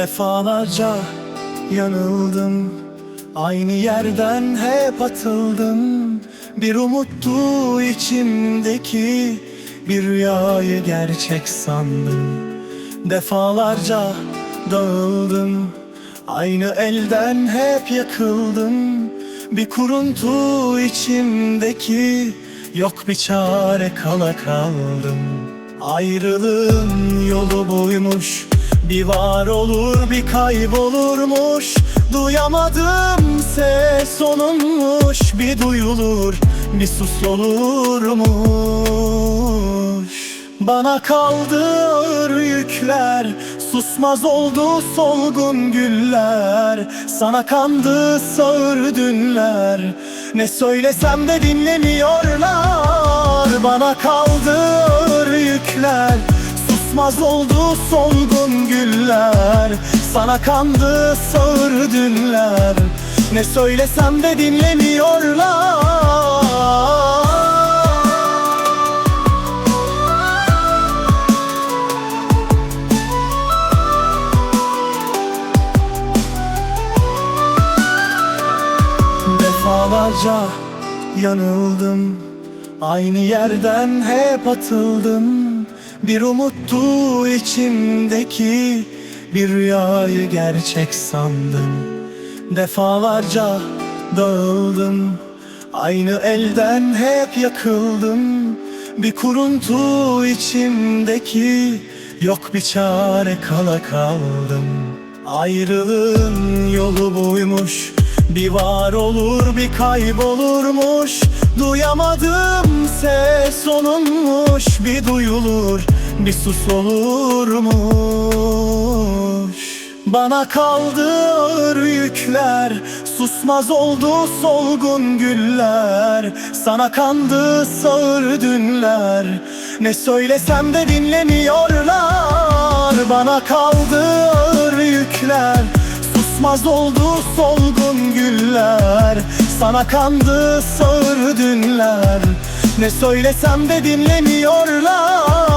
Defalarca yanıldım. Aynı yerden hep atıldım. Bir umuttu içimdeki Bir rüyayı gerçek sandım. Defalarca dağıldım. Aynı elden hep yakıldım. Bir kuruntu içimdeki Yok bir çare kala kaldım. Ayrılığın yolu buymuş Bir var olur bir kaybolurmuş. Duyamadım ses onunmuş. Bir duyulur bir sus olurmuş Bana kaldı ağır yükler Susmaz oldu solgun güller. Sana kandı sağır dünler. Ne söylesem de dinlemiyorlar. Bana kaldı ağır yükler Susmaz oldu solgun güller. Sana kandı sağır dünler Ne söylesem de dinlemiyorlar. Defalarca yanıldım. Aynı yerden hep atıldım Bir umuttu içimdeki Bir rüyayı gerçek sandım. Defalarca dağıldım Aynı elden hep yakıldım. Bir kuruntu içimdeki Yok bir çare kala kaldım. Ayrılığın yolu buymuş Bir var olur bir kaybolurmuş. Duyamadım ses onunmuş Bir duyulur bir sus olurmuş. Bana kaldı ağır yükler Susmaz oldu solgun güller. Sana kandı sağır dünler Ne söylesem de dinlemiyorlar. Bana kaldı ağır yükler Susmaz oldu solgun güller. Sana kandı sağır dünler Ne söylesem de dinlemiyorlar